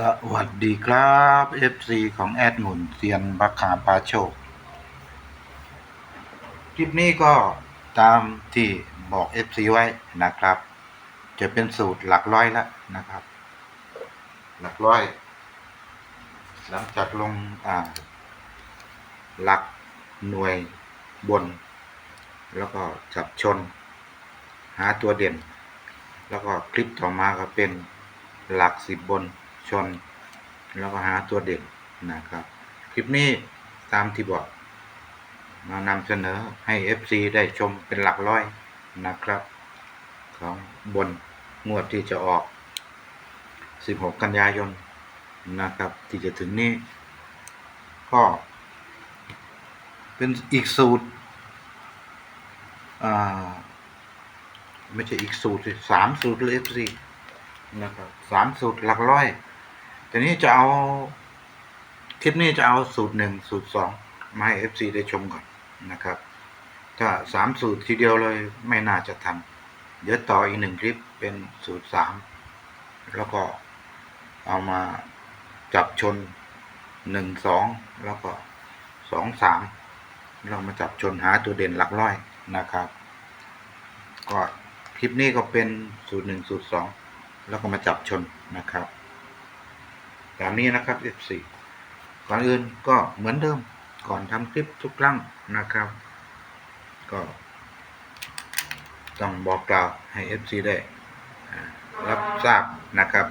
สวัสดีครับ FC ของแอดหนุนเซียนบักขามปาโชค คลิปนี้ก็ตามที่บอก FC ไว้นะครับ จะเป็นสูตรหลักร้อยแล้วนะครับ หลักร้อย หลังจากลงอ่า หลักหน่วยบน แล้วก็จับชน หาตัวเด่น แล้วก็คลิปต่อมาก็เป็นหลักสิบบน ชน แล้วก็หาตัวเด่นนะครับ คลิปนี้ตามที่บอกมานำเสนอให้ FC ได้ชมเป็นหลักร้อยนะครับ ของบนงวดที่จะออก 16 กันยายนนะครับ ที่จะถึงนี้ ก็เป็นอีกสูตรอ่าไม่ใช่อีกสูตรสิสามสูตรเลย FC นะครับสามสูตรหลักร้อย แต่นี้จะเอา คลิปนี้จะเอาสูตรหนึ่งสูตรสองมาให้ FC ได้ชมก่อนนะครับ ถ้าสามสูตรทีเดียวเลยไม่น่าจะทันเดี๋ยวต่ออีกหนึ่งคลิปเป็นสูตรสามแล้วก็เอามาจับชนหนึ่งสองแล้วก็สองสามเรามาจับชนหาตัวเด่นหลักร้อยนะครับก็คลิปนี้ก็เป็นสูตรหนึ่งสูตรสองแล้วก็มาจับชนนะครับ แบบนี้นะครับ F4 ก่อนอื่นก็เหมือนเดิมก่อนทำคลิปทุกครั้งนะครับ ก็ต้องบอกกล่าวให้ FC ได้รับทราบนะครับ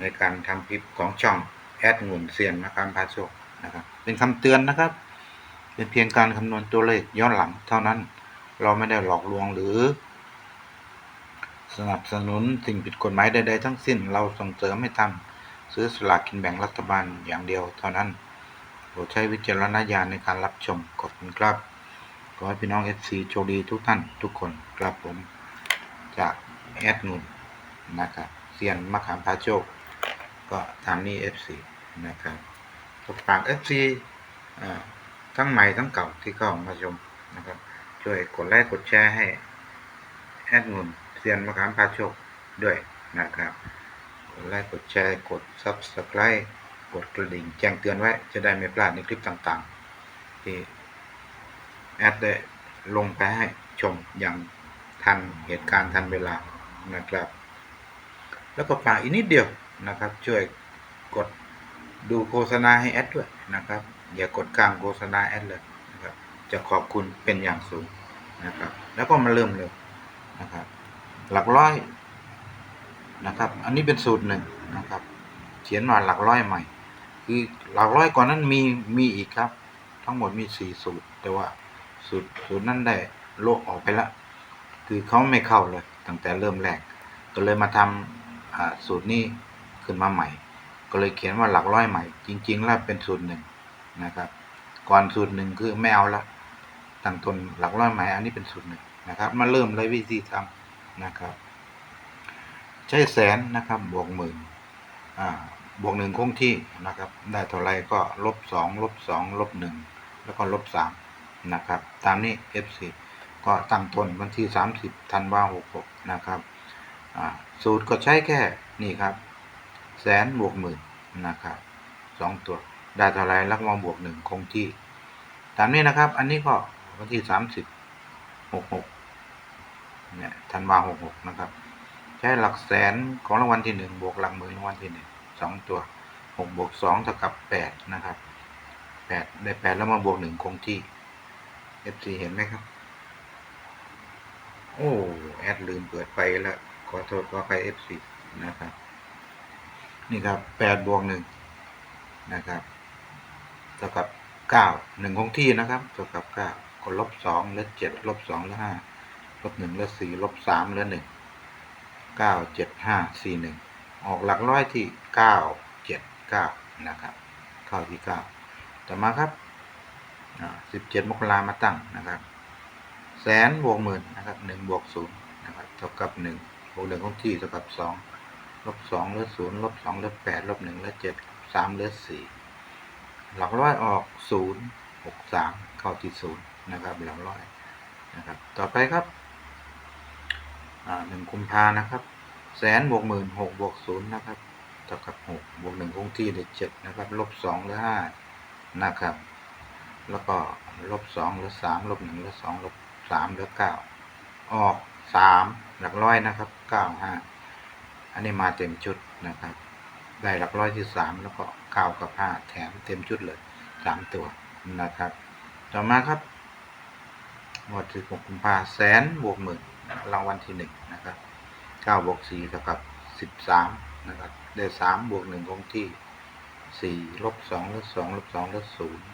ในการทำคลิปของช่องแอดงุนเซียนนะครับพาโชคนะครับ เป็นคำเตือนนะครับ เป็นเพียงการคำนวณตัวเลขย้อนหลังเท่านั้น เราไม่ได้หลอกลวงหรือ สนับสนุนสิ่งผิดกฎหมายใดๆทั้งสิ้น เราส่งเสริมให้ท่าน ซื้อสลากกินแบ่งรัฐบาลอย่างเดียวเท่านั้นโปรดใช้วิจารณญาณในการรับชมขอบคุณครับ ขอให้พี่น้อง FC โชคดีทุกท่านทุกคนครับผม จากแอดนุนนะครับเซียนมะขามพาโชค ก็ทำนี่ FC นะครับก็ฝาก FC ทั้งใหม่ทั้งเก่าที่เข้ามาชมนะครับ ช่วยกดไลค์กดแชร์ให้แอดงุนเซียนมะขามพาโชคด้วยนะครับ ดไลค์กดแชร์กด Subscribe กดกระดิ่งแจ้งเตือนไว้ จะได้ไม่พลาดในคลิปต่างๆ ที่แอดได้ลงไปให้ชมอย่างทันเหตุการณ์ทันเวลานะครับ แล้วก็ฝากอีกนิดเดียวนะครับ ช่วยกดดูโฆษณาให้แอดด้วยนะครับ อย่ากดกลางโฆษณาแอดเลยนะครับ จะขอบคุณเป็นอย่างสูงนะครับ แล้วก็มาเริ่มเลยนะครับ หลักร้อย นะครับ อันนี้เป็นสูตรหนึ่งนะครับ เขียนมาหลักร้อยใหม่ คือหลักร้อยก่อนนั้นมีมีอีกครับ ทั้งหมดมีสี่สูตร แต่ว่าสูตรสูตรนั้นได้โลกออกไปล้วคือเขาไม่เข้าเลยตั้งแต่เริ่มแรก ก็เลยมาทำสูตรนี้ขึ้นมาใหม่ ก็เลยเขียนว่าหลักร้อยใหม่ จริง ๆ แล้วเป็นสูตรหนึ่งนะครับ ก่อนสูตรหนึ่งคือไม่เอาละตั้งต้นหลักร้อยใหม่ อันนี้เป็นสูตรหนึ่งนะครับ มาเริ่มเลยวิธีทำนะครับ ใช้แสนนะครับบวกหมื่นอ่าบวกหนึ่งคงที่นะครับ ได้เท่าไรก็ลบสองลบสองลบหนึ่งแล้วก็ลบสามนะครับ ตามนี้ F4 ก็ตั้งต้นวันที่ 30ธันวาหกนะครับอ่าสูตรก็ใช้แค่นี่ครับ แสนบวกหมื่นนะครับสองตัว ได้เท่าไรแล้วก็มาบวกหนึ่งคงที่ ตามนี้นะครับ อันนี้ก็วันที่ 30 66เนี่ยธันวาหกหกนะครับ ใช้หลักแสนของรางวัลที่หนึ่งบวกหลักหมื่นรางวัลที่หนึ่งสองตัวหกบวกสองเท่ากับแปดนะครับแปดได้แปดแล้วมาบวกหนึ่งคงที่ F4 เห็นไหมครับ โอ้แอดลืมเปิดไฟแล้วขอโทษขอไป F4 นะครับ นี่ครับแปดบวกหนึ่งนะครับเท่ากับเก้าหนึ่งคงที่นะครับเท่ากับเก้าก็ลบสองเหลือเจ็ดลบสองเหลือห้าลบหนึ่งเหลือสี่ลบสามเหลือหนึ่ง เก้าเจ็ดห้าสี่หนึ่งออกหลักร้อยที่เก้าเจ็ดเก้านะครับเข้าที่เก้าต่อมาครับสิบเจ็ดมกรามาตั้งนะครับแสนบวกหมื่นนะครับหนึ่งบวกศูนย์นะครับเท่ากับหนึ่งบวกหนึ่งของที่เท่ากับสองลบสองเหลือศูนย์ลบสองเหลือแปดลบหนึ่งเหลือเจ็ดสามเหลือสี่หลักร้อยออกศูนย์หกสามเข้าที่ศูนย์นะครับหลักร้อยนะครับ ต่อไปครับ หนึ่งกุมภานะครับแสนบวกหมื่นหกบวกศูนย์นะครับเท่ากับหกบวกหนึ่งคงที่ได้เจ็ดนะครับลบสองเหลือห้านะครับ แล้วก็ลบสองเหลือสามลบหนึ่งเหลือสองลบสามเหลือเก้าออกสามหลักร้อยนะครับเก้าห้าอันนี้มาเต็มชุดนะครับ ได้หลักร้อยที่สามแล้วก็เก้ากับห้าแถมเต็มชุดเลยสามตัวนะครับ ต่อมาครับ งวดที่หกกุมภาแสนบวกหมื่นรางวัลที่หนึ่งนะครับเก้าบวกสี่เท่ากับสิบสามนะครับได้สามบวกหนึ่งคงที่สี่ลบสองลบสองลบสองลบศูนย์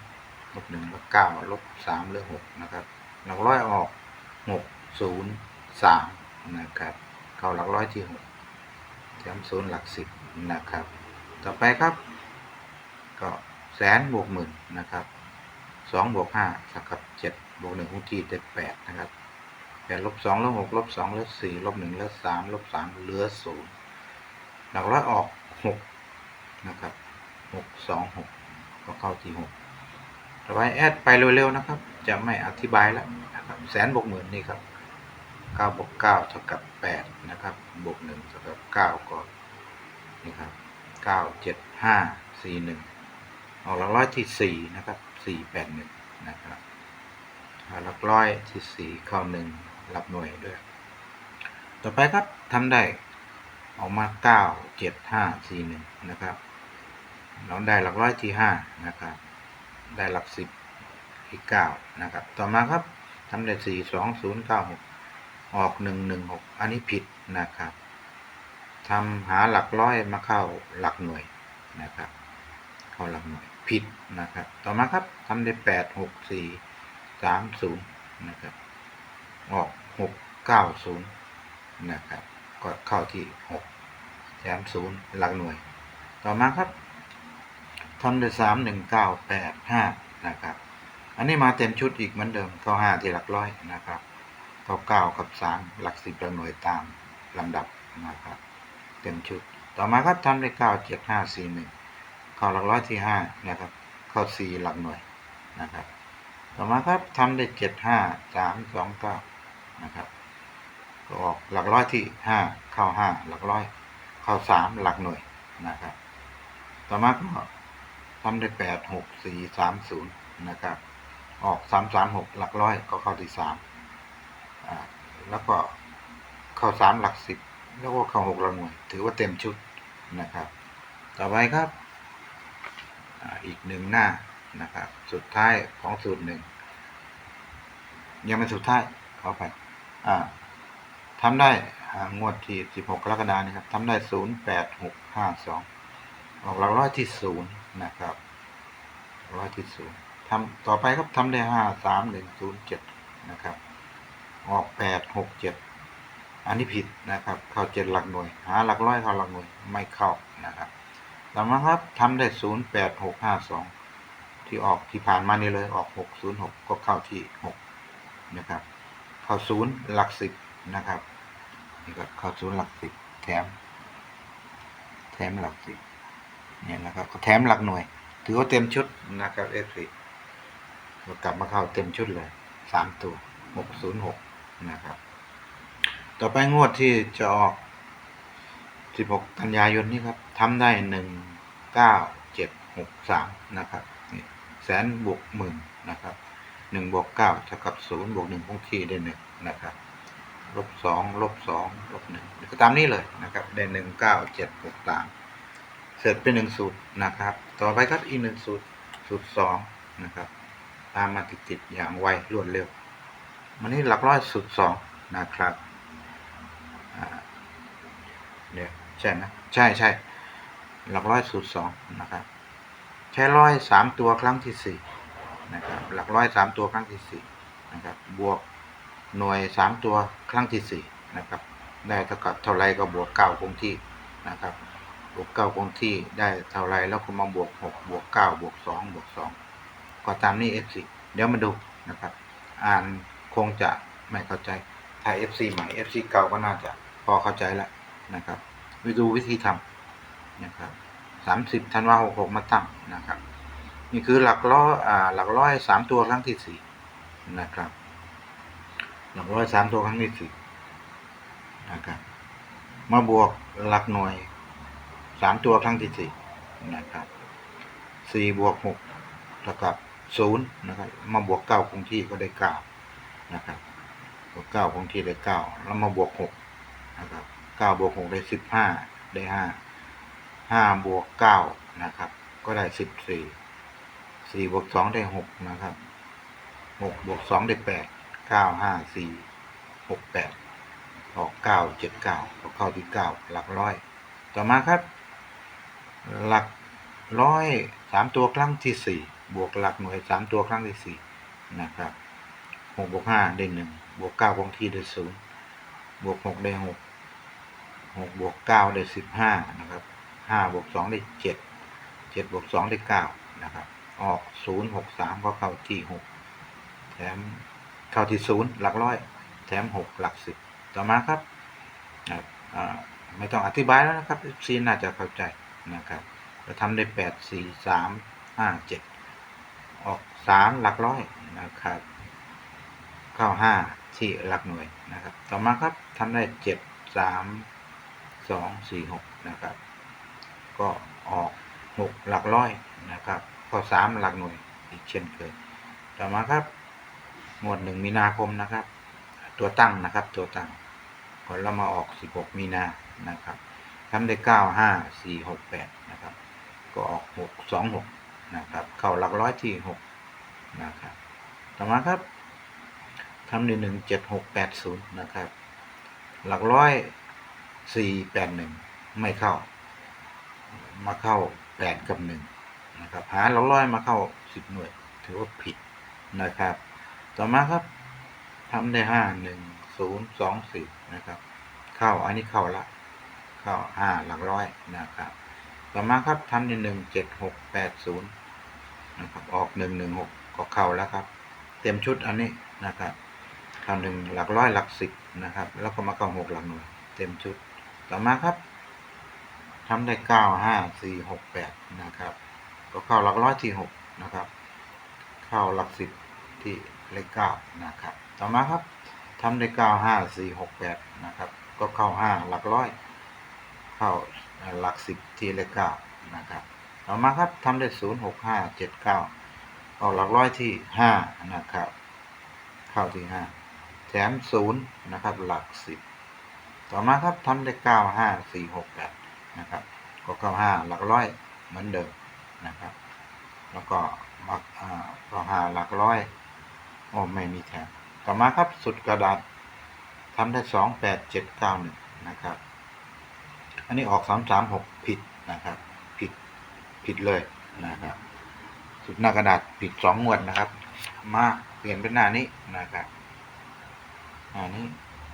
ลบหนึ่งลบเก้าลบสามลบหกนะครับหลักร้อยออกหกศูนย์สามนะครับ เข้าหลักร้อยที่หกแถมศูนย์หลักสิบนะครับ ต่อไปครับ ก็แสนบวกหมื่นนะครับสองบวกห้าเท่ากับเจ็ด บวกหนึ่งคงที่ได้แปดนะครับแปดลบสองลบหกลบสองลบสี่ลบหนึ่งลบสามลบสามเหลือศูนย์หลักร้อยออกหกนะครับหกสองหกก็เข้าที่หกต่อไปแอดไปเร็วๆนะครับ จะไม่อธิบายแล้วนะครับแสนบวกหมื่นนี่ครับเก้าบวกเก้าเท่ากับแปดนะครับบวกหนึ่งเท่ากับเก้าก่อนนี่ครับเก้าเจ็ดห้าสี่หนึ่งออกหลักร้อยที่สี่นะครับสี่แปดหนึ่งนะครับ หลักร้อยที่สี่เข้าหนึ่งรับหน่วยด้วย ต่อไปครับทำได้ออกมาเก้าเจ็ดห้าสี่หนึ่งนะครับ เราได้หลักร้อยที่ห้านะครับ ได้หลักสิบที่เก้านะครับ ต่อมาครับทำได้สี่สองศูนย์เก้าหกออกหนึ่งหนึ่งหกอันนี้ผิดนะครับทำหาหลักร้อยมาเข้าหลักหน่วยนะครับ เข้าหลักหน่วยผิดนะครับ ต่อมาครับทำได้แปดหกสี่ สามศูนย์นะครับ ออกหกเก้าศูนย์นะครับ ก็เข้าที่หกแถมศูนย์หลักหน่วย ต่อมาครับทำด้สามหนึ่งเก้าแปดห้านะครับ อันนี้มาเต็มชุดอีกเหมือนเดิมเข้าห้าที่หลักร้อยนะครับเข้าเก้ากับสามหลักสิบหลักหน่วยตามลำดับนะครับเต็มชุด ต่อมาครับทำได้เก้าเจ็ดห้าสี่หนึ่งเข้าหลักร้อยที่ห้านะครับ เข้าสี่หลักหน่วยนะครับ ต่อมาครับทำได้เจ็ดห้าสามสองเก้านะครับก็ออกหลักร้อยที่ห้าเข้าห้าหลักร้อย เข้าสามหลักหน่วยนะครับ ต่อมาก็ทำได้แปดหกสี่สามศูนย์นะครับ ออกสามสามหกหลักร้อยก็เข้าที่สามแล้วก็เข้าสามหลักสิบแล้วก็เข้าหกหลักหน่วย ถือว่าเต็มชุดนะครับ ต่อไปครับออีกหนึ่งหน้า นะครับ สุดท้ายของสูตรหนึ่งยังเป็นสุดท้ายเข้าไปอ่าทำได้งวดที่ 16 กรกฎาคมนะครับทำได้ 08652 ออกหลักร้อยที่ 0 นะครับร้อยที่0ทำต่อไปครับทำได้ 53107 นะครับ ออก 867 อันนี้ผิดนะครับ เข้า 7 หลักหน่วย หาหลักร้อยเข้าหลักหน่วยไม่เข้านะครับต่อมาครับทำได้ 08652 ที่ออกที่ผ่านมานี่เลยออกหกศูนย์หกก็เข้าที่หกนะครับ เข้าศูนย์หลักสิบนะครับนี่ก็เข้าศูนย์หลักสิบแถม แถมหลักสิบเนี่ยนะครับก็แถมหลักหน่วย ถือว่าเต็มชุดนะครับเอฟซีกลับมาเข้าเต็มชุดเลยสามตัวหกศูนย์หกนะครับ ต่อไปงวดที่จะออก16กันยายนนี้ครับทำได้19763นะครับ แสนบวกหมื่นนะครับ1บวก9เท่ากับ0บวก1คงที่ได้1นะครับลบ2ลบ2ลบ1ก็ตามนี้เลยนะครับได้19763เสร็จเป็น1สูตรนะครับ ต่อไปครับอีก1สูตรสูตร2นะครับตามมาติดๆอย่างไวรวดเร็วมันนี้หลักร้อยสูตร2นะครับเดี๋ยวใช่ไหมใช่ใช่หลักร้อยสูตรสองนะครับ ช้ร้อยสามตัวครั้งที่สี่นะครับหลักร้อยสามตัวครั้งที่สี่นะครับบวกหน่วยสามตัวครั้งที่สี่นะครับได้เท่ากับเท่าไรก็บวกเก้าคงที่นะครับบวกเก้าคงที่ได้เท่าไรแล้วก็มาบวกหกบวกเก้าบวกสองบวกสองก็ตามนี้ FC เดี๋ยวมาดูนะครับ อ่านคงจะไม่เข้าใจถ้า FC ใหม่ FC เก่าก็น่าจะพอเข้าใจแล้วนะครับไปดูวิธีทำนะครับ สามสิบธันวาหกหกมาตั้งนะครับ นี่คือหลักร้อยอ่าหลักร้อยสามตัวครั้งที่สี่นะครับ หลักร้อยสามตัวครั้งที่สี่นะครับมาบวกหลักหน่วยสามตัวครั้งที่สี่นะครับสี่บวกหกเท่ากับศูนย์นะครับ มาบวกเก้าคงที่ก็ได้เก้านะครับบวกเก้าคงที่ได้เก้าแล้วมาบวกหกนะครับเก้าบวกหกได้สิบห้าได้ห้า ห้าบวกเก้านะครับ ก็ได้สิบสี่สี่บวกสองได้หกนะครับหกบวกสองได้แปดเก้าห้าสี่หกแปดออกเก้าเจ็ดเก้าก็เข้าที่เก้าหลักร้อย ต่อมาครับ หลักร้อยสามตัวครั้งที่สี่บวกหลักหน่วยสามตัวครั้งที่สี่นะครับหกบวกห้าได้หนึ่งบวกเก้าคงที่ได้ศูนย์บวกหกได้หกหกบวกเก้าได้สิบห้านะครับ ห้าบวกสองได้เจ็ดเจ็ดบวกสองได้เก้านะครับ ออกศูนย์หกสามก็เข้าที่หกแถมเข้าที่ศูนย์หลักร้อย แถมหกหลักสิบต่อมาครับไม่ต้องอธิบายแล้วนะครับซีน่าจะเข้าใจนะครับเราทำได้แปดสี่สามห้าเจ็ดออกสามหลักร้อยนะครับเข้าห้าที่หลักหน่วยนะครับ ต่อมาครับทำได้เจ็ดสามสองสี่หกนะครับ ก็ออกหกหลักร้อยนะครับก็สามหลักหน่วยอีกเช่นเคยต่อมาครับหมวดหนึ่งมีนาคมนะครับ ตัวตั้งนะครับตัวตั้งผลเรามาออก16มีนานะครับทำได้9 5 4 6 8นะครับ ก็ออก6 2 6นะครับ เข้าหลักร้อยที่6นะครับ ต่อมาครับทำได้1 7 6 8 0นย์นะครับ หลักร้อย4 8 1ไม่เข้า มาเข้า8กับ1นะครับ หาหลักร้อยมาเข้า10หน่วย ถือว่าผิดนะครับ ต่อมาครับทำได้ห้าหนึ่งศูนย์สองสี่นะครับ เข้าอันนี้เข้าละ เข้าห้าหลักร้อยนะครับ ต่อมาครับทำได้หนึ่งเจ็ดหกแปดศูนย์นะครับ ออกหนึ่งหนึ่งหกก็เข้าแล้วครับ เต็มชุดอันนี้นะครับทำหนึ่งหลักร้อยหลักสิบนะครับ แล้วก็มาเข้าหกหลักหน่วย เต็มชุด ต่อมาครับ ทำได้เก้าห้าสี่หกแปดนะครับ ก็เข้าหลักร้อยที่หกนะครับ เข้าหลักสิบที่เลขเก้านะครับ ต่อมาครับทำได้เก้าห้าสี่หกแปดนะครับ ก็เข้าห้าหลักร้อย เข้าหลักสิบที่เลขเก้านะครับ ต่อมาครับทำได้ศูนย์หกห้าเจ็ดเก้าเข้าหลักร้อยที่ห้านะครับ เข้าที่ห้าแถมศูนย์นะครับ หลักสิบต่อมาครับทำได้เก้าห้าสี่หกแปด นะครับก็เข้าห้าหลักร้อยเหมือนเดิมนะครับ แล้วก็มาอ่าก็หาหลักร้อยโอ้ไม่มีแถมต่อมาครับสุดกระดาษทำได้สองแปดเจ็ดเก้าหนึ่งนะครับ อันนี้ออกสามสามหกผิดนะครับ ผิดผิดเลยนะครับ สุดหน้ากระดาษผิดสองงวดนะครับ มาเปลี่ยนเป็นหน้านี้นะครับหน้านี้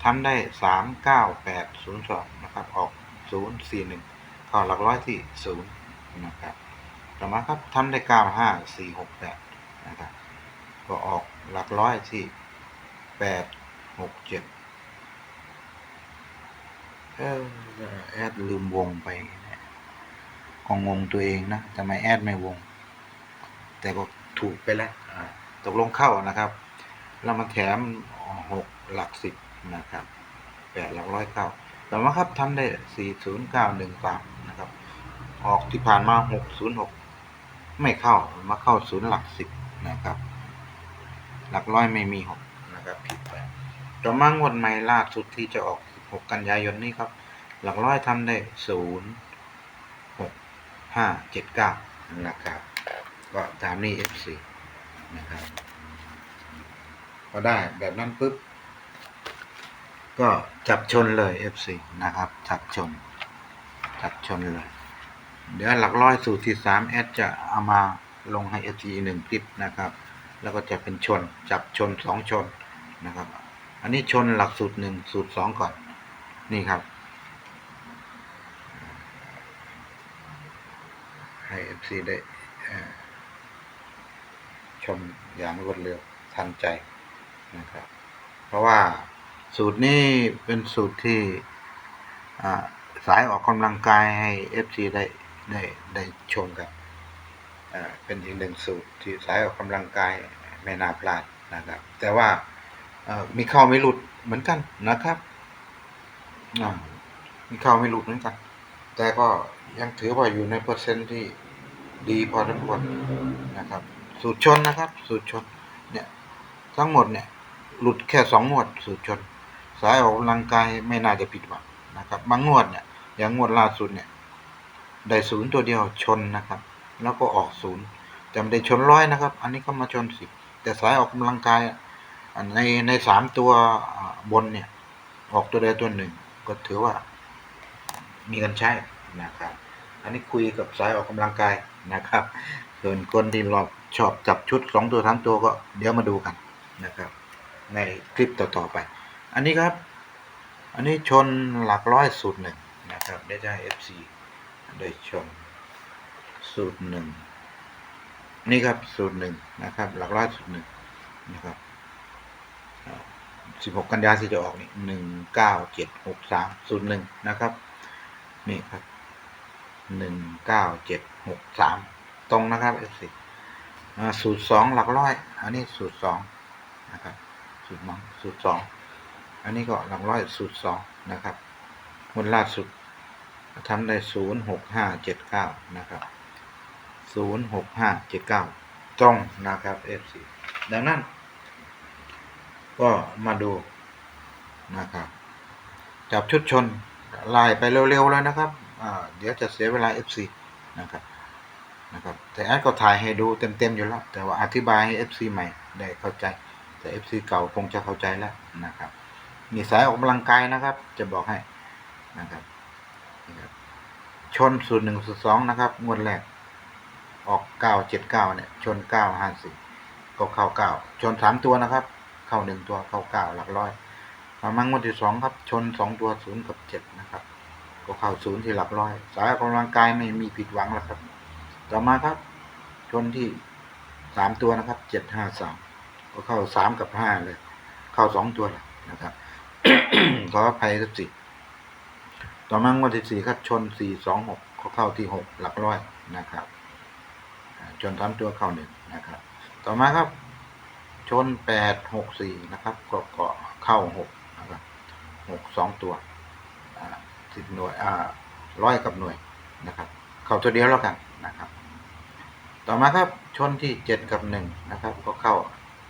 ทำได้สามเก้าแปดศูนย์สองนะครับ ออกศูนย์สี่หนึ่ง เข้าหลักร้อยที่ศูนย์นะครับต่อมาครับทำได้เก้าห้าสี่หกแปดนะครับก็ออกหลักร้อยที่แปดหกเจ็ดเออแอดลืมวงไปนี่ยก็งงตัวเองนะทำไมแอดไม่วง แต่ก็ถูกไปแล้วตกลงเข้านะครับ แล้วมาแถมหกหลักสิบนะครับแปดหลักร้อยเข้าต่อมาครับทำได้สี่ศูนย์เก้าหนึ่งสาม นะครับ ออกที่ผ่านมาหกศูนย์หกไม่เข้ามาเข้าศูนย์หลักสิบนะครับ หลักร้อยไม่มีหกนะครับผิดไปต่อมางวดใหม่ล่าสุดที่จะออก6กันยายนนี้ครับ หลักร้อยทำได้ศูนย์หกห้าเจ็ดเก้านะครับ ก็ตามนี้ F4 นะครับพอได้แบบนั้นปุ๊บ ก็จับชนเลย F4 นะครับ จับชน จับชนเลย เดี๋ยวหลักร้อยสูตรที่สามแอดจะเอามาลงให้ F4 หนึ่งคลิปนะครับ แล้วก็จะเป็นชนจับชนสองชนนะครับ อันนี้ชนหลักสูตรหนึ่งสูตรสองก่อน นี่ครับให้ FC ได้ชมอย่างรวดเร็วทันใจนะครับ เพราะว่าสูตรนี้เป็นสูตรที่อ่า สายออกกำลังกายให้ FC ได้ได้ได้ชมกันเป็นอีกหนึ่งสูตรที่สายออกกำลังกายไม่น่าพลาดนะครับ แต่ว่ามีเข้าไม่หลุดเหมือนกันนะครับมีเข้าไม่หลุดเหมือนกัน แต่ก็ยังถือว่าอยู่ในเปอร์เซ็นต์ที่ดีพอสมควรนะครับ สูตรชนนะครับ สูตรชนเนี่ยทั้งหมดเนี่ยหลุดแค่สองงวดสูตรชน สายออกกำลังกายไม่น่าจะผิดหวังนะครับบางงวดเนี่ย อย่างงวดล่าสุดเนี่ย ได้ศูนย์ตัวเดียวชนนะครับ แล้วก็ออกศูนย์แต่ไม่ได้ชนร้อยนะครับ อันนี้ก็มาชนสิบแต่สายออกกำลังกายในในสามตัวบนเนี่ย ออกตัวใดตัวหนึ่ง ก็ถือว่า มีกันใช้นะครับ อันนี้คุยกับสายออกกำลังกายนะครับ ส่วนคนที่รอบชอบจับชุดสองตัวทั้งตัวก็เดี๋ยวมาดูกันนะครับ ในคลิปต่อๆไป อันนี้ครับ อันนี้ชนหลักร้อยสูตรหนึ่ง นะครับ ได้ได้ FC ได้ชม สูตรหนึ่งนี่ครับสูตรหนึ่งนะครับ หลักร้อยสูตรหนึ่งนะครับสิบหกกันยาที่จะออกนี่หนึ่งเก้าเจ็ดหกสามสูตรหนึ่งนะครับ นี่ครับหนึ่งเก้าเจ็ดหกสามตรงนะครับ FC สูตรสองหลักร้อย อันนี้สูตรสองนะครับ สูตรสองสูตรสองอันนี้ก็หลักร้อยสูตรสองนะครับงวดล่าสุด ทำได้ศูนย์หกห้าเจ็ดเก้านะครับศูนย์หกห้าเจ็ดเก้าตรงนะครับ FC ดังนั้น ก็มาดูนะครับ จับชุดชนไล่ไปเร็วๆแล้วนะครับเดี๋ยวจะเสียเวลา FC นะครับนะครับแต่แอดก็ถ่ายให้ดูเต็มๆอยู่แล้ว แต่ว่าอธิบายให้ FC ใหม่ได้เข้าใจ แต่ FC เก่าคงจะเข้าใจแล้วนะครับนี่สายออกกำลังกายนะครับ จะบอกให้นะครับ ชนสูตรหนึ่งสูตรสองนะครับ งวดแรก ออกเก้าเจ็ดเก้าเนี่ย ชนเก้าห้าสี่ก็เข้าเก้าชนสามตัวนะครับ เข้าหนึ่งตัวเข้าเก้าหลักร้อยมามางวดที่สองครับ ชนสองตัวศูนย์กับเจ็ดนะครับ ก็เข้าศูนย์ที่หลักร้อย สายออกกำลังกายไม่มีผิดหวังแล้วครับ ต่อมาครับ ชนที่สามตัวนะครับเจ็ดห้าสามก็เข้าสามกับห้าเลย เข้าสองตัวเลยนะครับขออภัยทุกสิ ต่อมางวดที่สี่ครับชนสี่สองหกก็เข้าที่หกหลักร้อยนะครับ ชนสามตัวเข้าหนึ่งนะครับ ต่อมาครับ ชนแปดหกสี่นะครับก็ก็เข้าหกนะครับหกสองตัวสิบหน่วยอ่าร้อยกับหน่วยนะครับ เข้าตัวเดียวแล้วกันนะครับ ต่อมาครับชนที่เจ็ดกับหนึ่งนะครับ ก็เข้า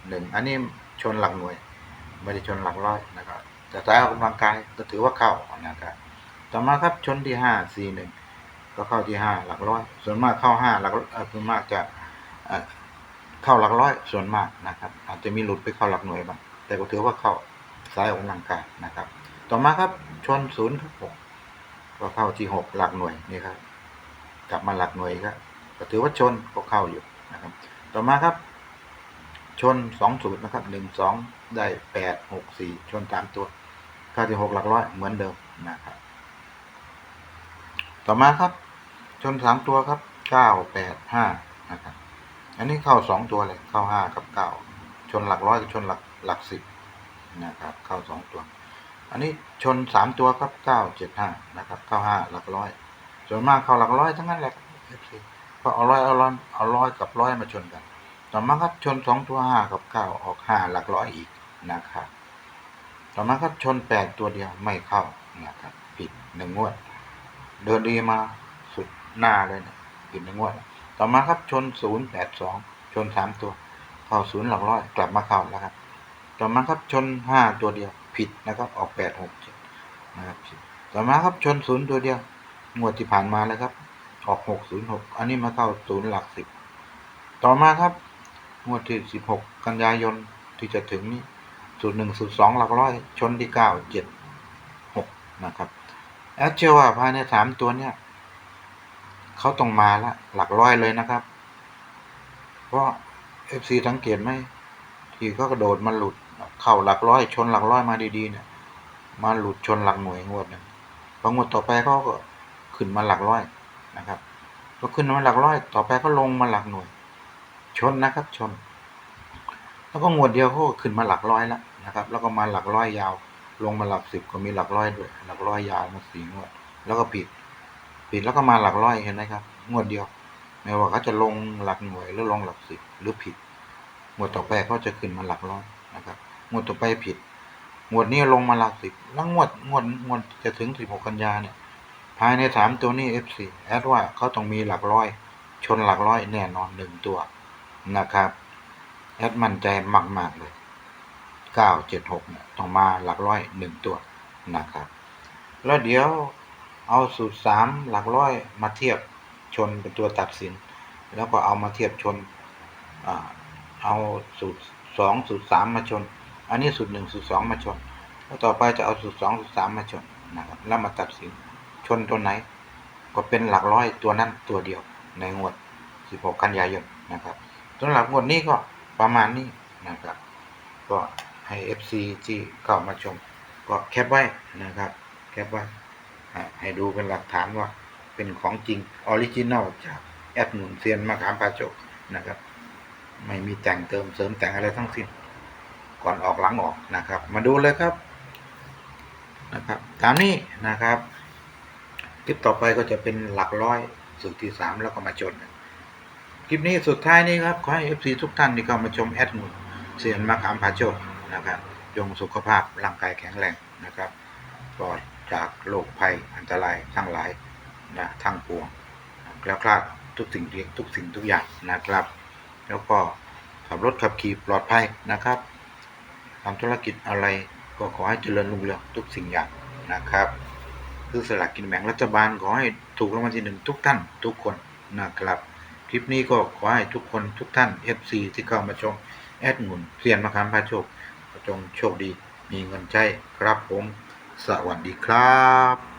หนึ่งอันนี้ชนหลักหน่วย ไม่ได้ชนหลักร้อยนะครับแต่สายออกกำลังกายก็ถือว่าเข้านะครับ ต่อมาครับชนที่ห้าสี่หนึ่งก็เข้าที่ห้าหลักร้อย ส่วนมากเข้าห้าหลักส่วนมากจะเข้าหลักร้อยส่วนมากนะครับ อาจจะมีหลุดไปเข้าหลักหน่วยบ้างแต่ก็ถือว่าเข้าสายออกกำลังกายนะครับ ต่อมาครับชนศูนย์ครับหกก็เข้าที่หกหลักหน่วยนี่ครับกลับมาหลักหน่วยก็ก็ถือว่าชนก็เข้าอยู่นะครับ ต่อมาครับ ชนสองสูตรนะครับหนึ่งสองได้แปดหกสี่ชนสามตัวเข้าที่หกหลักร้อยเหมือนเดิมนะครับ ต่อมาครับ ชนสามตัวครับเก้าแปดห้านะครับอันนี้เข้าสองตัวเลยเข้าห้ากับเก้าชนหลักร้อยกับชนหลักหลักสิบนะครับเข้าสองตัว อันนี้ชนสามตัวครับเก้าเจ็ดห้านะครับเข้าห้าหลักร้อยส่วนมากเข้าหลักร้อยทั้งนั้นแหละครับ FC เพราะเอาร้อยเอาร้อยเอาร้อยกับร้อยมาชนกัน ต่อมาครับชนสองตัวห้ากับเก้าออกห้าหลักร้อยอีกนะครับต่อมาครับชนแปดตัวเดียวไม่เข้านะครับผิดหนึ่งงวด เดินดีมาสุดหน้าเลยนะผิดหนึ่งวด ต่อมาครับชนศูนย์แปดสองชนสามตัว เข้าศูนย์หลักร้อยกลับมาเข้าแล้วครับ ต่อมาครับชนห้าตัวเดียวผิดนะครับออกแปดหกเจ็ดนะครับผิดต่อมาครับชนศูนย์ตัวเดียว งวดที่ผ่านมาแล้วครับออกหกศูนย์หกอันนี้มาเข้าศูนย์หลักสิบต่อมาครับงวดที่สิบหกกันยายนที่จะถึงนี้ศูนย์หนึ่งศูนย์สองหลักร้อยชนที่เก้าเจ็ดหกนะครับ แอดเชื่อว่าภายในสามตัวเนี่ยเขาต้องมาละหลักร้อยเลยนะครับ เพราะเอฟซีสังเกตไหมที่เขากระโดดมาหลุด เข้าหลักร้อย ชนหลักร้อยมาดีๆเนี่ย มาหลุดชนหลักหน่วยงวดหนึ่งพองวดต่อไปเขาก็ขึ้นมาหลักร้อยนะครับก็ขึ้นมาหลักร้อย ต่อไปก็ลงมาหลักหน่วย ชนนะครับชน แล้วก็งวดเดียวเขาก็ขึ้นมาหลักร้อยแล้วนะครับ แล้วก็มาหลักร้อยยาว ลงมาหลักสิบก็มีหลักร้อยด้วย หลักร้อยยาวมาสี่งวด แล้วก็ผิด ผิดแล้วก็มาหลักร้อยเห็นไหมครับ งวดเดียว ไม่ว่าเขาจะลงหลักหน่วยหรือลงหลักสิบหรือผิด งวดต่อไปเขาจะขึ้นมาหลักร้อยนะครับ งวดต่อไปผิด งวดนี้ลงมาหลักสิบ แล้วงวดงวดงวดจะถึงสิบหกกันยาเนี่ย ภายในสามตัวนี้ FC แอดว่าเขาต้องมีหลักร้อย ชนหลักร้อยแน่นอนหนึ่งตัวนะครับ แอดมั่นใจมากๆเลย 976เนี่ยต้องมาหลักร้อยหนึ่งตัวนะครับ แล้วเดี๋ยวเอาสูตรสามหลักร้อยมาเทียบชนเป็นตัวตัดสิน แล้วก็เอามาเทียบชนอเอาสูตรสองสูตรสามมาชน อันนี้สูตรหนึ่งสูตรสองมาชน แล้วต่อไปจะเอาสูตรสองสูตรสามมาชนนะครับแล้วมาตัดสินชนตัวไหน ก็เป็นหลักร้อยตัวนั้นตัวเดียวในงวด 16 กันยายนนะครับสำหรับงวดนี้ก็ประมาณนี้นะครับ ก็ ให้ FC ที่เข้ามาชม ก็แคปไว้นะครับ แคปไว้ให้ดูเป็นหลักฐานว่าเป็นของจริงออริจินัลจากแอดหนุนเซียนมะขามปาโจกนะครับ ไม่มีแต่งเติมเสริมแต่งอะไรทั้งสิ้น ก่อนออกหลังออกนะครับ มาดูเลยครับนะครับตามนี้นะครับคลิปต่อไปก็จะเป็นหลักร้อยสูตรที่สามแล้วก็มาชนกันคลิปนี้สุดท้ายนี้ครับ ขอให้ FC ทุกท่านที่เข้ามาชมแอดมุนเสียนมะขามพาโชค นะครับจงสุขภาพร่างกายแข็งแรงนะครับปลอดจากโรคภัยอันตรายทั้งหลายนะทั้งปวงแล้วคลาดทุกสิ่งทุกสิ่งทุกอย่างนะครับ แล้วก็ขับรถขับขี่ปลอดภัยนะครับทำธุรกิจอะไรก็ขอให้เจริญรุ่งเรืองทุกสิ่งอย่างนะครับคือสลากกินแบ่งรัฐบาลขอให้ถูกรางวัลที่หนึ่งทุกท่านทุกคนนะครับ คลิปนี้ก็ขอให้ทุกคนทุกท่าน FC ที่เข้ามาชม แอดหมุนเพียนมะขามพาโชค จงโชคดี มีเงินใช้ครับผม สวัสดีครับ